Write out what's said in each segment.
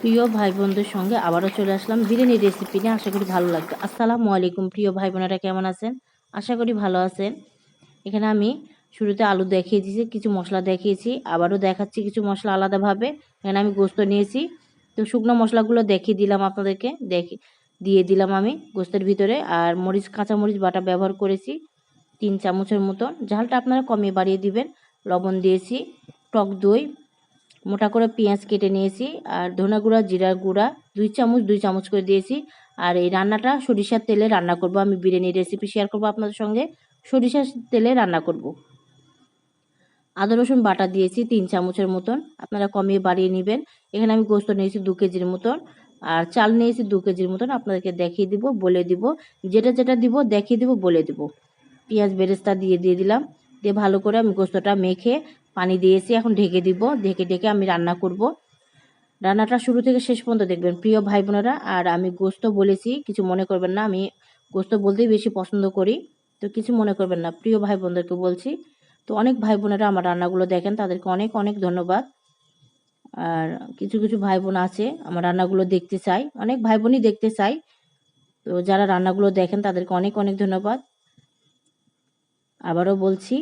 প্রিয় ভাই বোনদের সঙ্গে আবারও চলে আসলাম বিরিয়ানি রেসিপি নিয়ে। আশা করি ভালো লাগবে। আসসালামু আলাইকুম প্রিয় ভাই বোনেরা কেমন আছেন? আশা করি ভালো আছেন। এখানে আমি শুরুতে আলু দেখিয়ে দিয়েছি, কিছু মশলা দেখিয়েছি, আবারও দেখাচ্ছি কিছু মশলা আলাদাভাবে। এখানে আমি গোস্ত নিয়েছি। তো শুকনো মশলাগুলো দেখিয়ে দিলাম আপনাদেরকে। দেখি, দিয়ে দিলাম আমি গোস্তের ভিতরে। আর মরিচ কাঁচা মরিচ বাটা ব্যবহার করেছি তিন চামচের মতন। ঝালটা আপনারা কমিয়ে বাড়িয়ে দিবেন। লবণ দিয়েছি, টক দই মোটা করে পেঁয়াজ কেটে নিয়েছি আর ধনা গুঁড়া জিরার গুঁড়া, দুই চামচ দুই চামচ করে দিয়েছি। আর এই রান্নাটা সরিষার তেলে রান্না করব। আমি বিরিয়ানির রেসিপি শেয়ার করব আপনাদের সঙ্গে। সরিষার তেলে রান্না করব। আদা, রসুন বাটা দিয়েছি তিন চামচের মতন। আপনারা কমিয়ে বাড়িয়ে নেবেন। এখানে আমি গোস্ত নিয়েছি দু কেজির মতন। আর চাল নিয়েছি দু কেজির মতন। আপনাদেরকে দেখিয়ে দিব, বলে দিব। যেটা যেটা দিব, দেখিয়ে দিব, বলে দিব। পেঁয়াজ বেরেস্তা দিয়ে দিয়ে দিলাম। দিয়ে ভালো করে আমি গোস্তটা মেখে পানি দিয়েছি, এখন ঢেকে দিব। ঢেকে ঢেকে আমি রান্না করব। রান্নাটা শুরু থেকে শেষ পর্যন্ত দেখবেন, প্রিয় ভাই বোনেরা। আর আমি গোস্ত বলেছি, কিছু মনে করবেন না, আমি গোস্ত বলতেই বেশি পছন্দ করি। তো কিছু মনে করবেন না, প্রিয় ভাই বোনদেরকে বলছি। তো অনেক ভাই বোনেরা আমার রান্নাগুলো দেখেন, তাদেরকে অনেক অনেক ধন্যবাদ। আর কিছু কিছু ভাই বোন আছে, আমার রান্নাগুলো দেখতে চাই। অনেক ভাই বোনই দেখতে চাই। তো যারা রান্নাগুলো দেখেন, তাদেরকে অনেক অনেক ধন্যবাদ। আবারও বলছি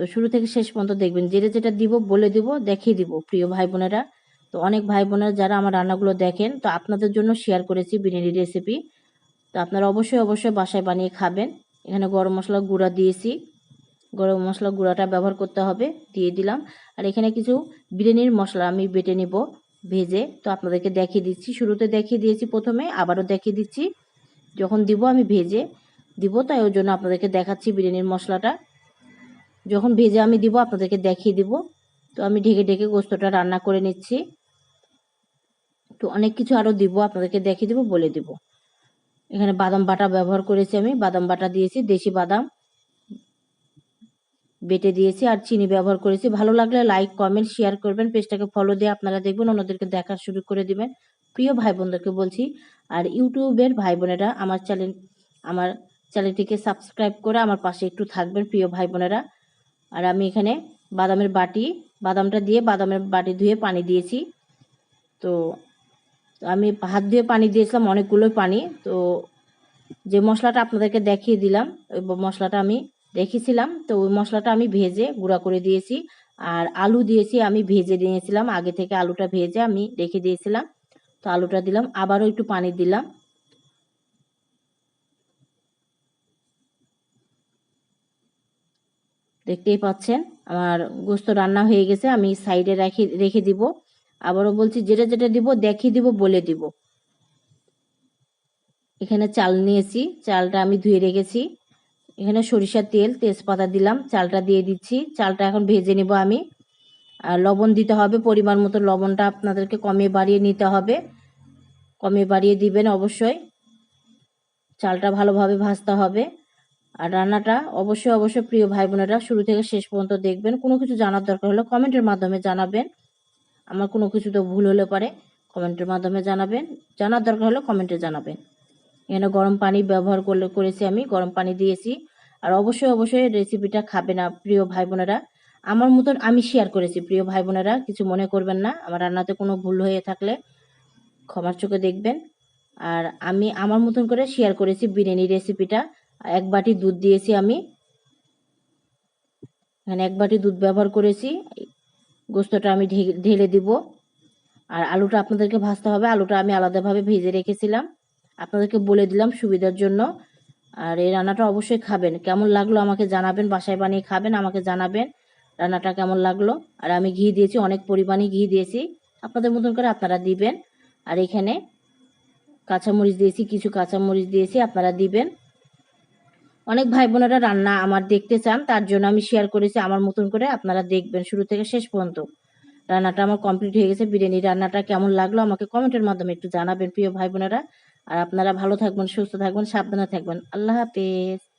তো শুরু থেকে শেষ পর্যন্ত দেখবেন, যেটা যেটা দিব বলে দিব দেখিয়ে দিব, প্রিয় ভাই বোনেরা তো অনেক ভাই বোনেরা যারা আমার রান্নাগুলো দেখেন, তো আপনাদের জন্য শেয়ার করেছি বিরিয়ানি রেসিপি তো আপনারা অবশ্যই অবশ্যই বাসায় বানিয়ে খাবেন। এখানে গরম মশলা গুঁড়া দিয়েছি। গরম মশলা গুঁড়াটা ব্যবহার করতে হবে, দিয়ে দিলাম। আর এখানে কিছু বিরিয়ানির মশলা আমি বেটে নিব, ভেজে। তো আপনাদেরকে দেখিয়ে দিচ্ছি, শুরুতে দেখিয়ে দিয়েছি প্রথমে, আবারও দেখিয়ে দিচ্ছি। যখন দিব আমি ভেজে, দিব তাই ওই জন্য আপনাদেরকে দেখাচ্ছি বিরিয়ানির মশলাটা। যখন ভেজে আমি দিব, আপনাদেরকে দেখিয়ে দিব। তো আমি ঢেকে ঢেকে গোস্তটা রান্না করে নিচ্ছি। তো অনেক কিছু আরও দিব, আপনাদেরকে দেখিয়ে দিব, বলে দিব। এখানে বাদাম বাটা ব্যবহার করেছি আমি। বাদাম বাটা দিয়েছি, দেশি বাদাম বেটে দিয়েছি আর চিনি ব্যবহার করেছি। ভালো লাগলে লাইক কমেন্ট শেয়ার করবেন। পেজটাকে ফলো দিয়ে আপনারা দেখবেন, অন্যদেরকে দেখা শুরু করে দিবেন। প্রিয় ভাই বোনদেরকে বলছি, আর ইউটিউবের ভাই বোনেরা আমার চ্যানেল আমার চ্যানেলটিকে সাবস্ক্রাইব করে আমার পাশে একটু থাকবেন, প্রিয় ভাই বোনেরা। আর আমি এখানে বাদামের বাটি, বাদামটা দিয়ে বাদামের বাটি ধুয়ে পানি দিয়েছি। তো আমি হাত ধুয়ে পানি দিয়েছিলাম অনেকগুলো পানি। তো যে মশলাটা আপনাদেরকে দেখিয়ে দিলাম, ওই মশলাটা আমি রেখেছিলাম। তো ওই মশলাটা আমি ভেজে গুঁড়া করে দিয়েছি। আর আলু দিয়েছি আমি ভেজে নিয়েছিলাম। আগে থেকে আলুটা ভেজে আমি রেখে দিয়েছিলাম। তো আলুটা দিলাম, আবারও একটু পানি দিলাম। দেখতেই পাচ্ছেন। আমার গোস্ত রান্না হয়ে গেছে, আমি সাইডে রেখে রেখে দিব। আবারও বলছি, যেটা যেটা দিব দেখিয়ে দিব, বলে দিব। এখানে চাল নিয়েছি, চালটা আমি ধুয়ে রেখেছি। এখানে সরিষার তেল, তেজপাতা দিলাম, চালটা দিয়ে দিচ্ছি। চালটা এখন ভেজে নেব আমি। আর লবণ দিতে হবে, পরিমাণ মতো লবণটা আপনাদেরকে কমে বাড়িয়ে নিতে হবে। কমে বাড়িয়ে দিবেন অবশ্যই। চালটা ভালোভাবে ভাজতে হবে। আর রান্নাটা অবশ্যই অবশ্যই প্রিয় ভাই বোনেরা শুরু থেকে শেষ পর্যন্ত দেখবেন। কোনো কিছু জানার দরকার হলে কমেন্টের মাধ্যমে জানাবেন। আমার কোনো কিছু তো ভুল হলে পারে, কমেন্টের মাধ্যমে জানাবেন। জানার দরকার হলে কমেন্টে জানাবেন। এখানে গরম পানি ব্যবহার করলে, করেছি আমি, গরম পানি দিয়েছি। আর অবশ্যই অবশ্যই রেসিপিটা খাবে না, প্রিয় ভাই বোনেরা আমার মতন আমি শেয়ার করেছি, প্রিয় ভাই বোনেরা কিছু মনে করবেন না। আমার রান্নাতে কোনো ভুল হয়ে থাকলে ক্ষমার চোখে দেখবেন। আর আমি আমার মতন করে শেয়ার করেছি বিরিয়ানি রেসিপিটা এক বাটি দুধ দিয়েছি আমি। এখানে এক বাটি দুধ ব্যবহার করেছি। গোস্তটা আমি ঢেলে দিব। আর আলুটা আপনাদেরকে ভাজতে হবে। আলুটা আমি আলাদাভাবে ভেজে রেখেছিলাম। আপনাদেরকে বলে দিলাম সুবিধার জন্য। আর এই রান্নাটা অবশ্যই খাবেন। কেমন লাগল আমাকে জানাবেন। বাসায় বানিয়ে খাবেন, আমাকে জানাবেন রান্নাটা কেমন লাগল। আর আমি ঘি দিয়েছি, অনেক পরিমাণে ঘি দিয়েছি। আপনাদের মতন করে আপনারা দিবেন। আর এখানে কাঁচামরিচ দিয়েছি, কিছু কাঁচামরিচ দিয়েছি, আপনারা দিবেন। অনেক ভাই বোনেরা রান্না আমার দেখতে চান, তার জন্য আমি শেয়ার করেছি, আমার মতন করে আপনারা দেখবেন শুরু থেকে শেষ পর্যন্ত। রান্নাটা আমার কমপ্লিট হয়ে গেছে, বিরিয়ানি রান্নাটা কেমন লাগল আমাকে কমেন্টের মাধ্যমে একটু জানাবেন, প্রিয় ভাই বোনেরা আর আপনারা ভালো থাকবেন, সুস্থ থাকবেন, সাবধানে থাকবেন। আল্লাহ হাফেজ।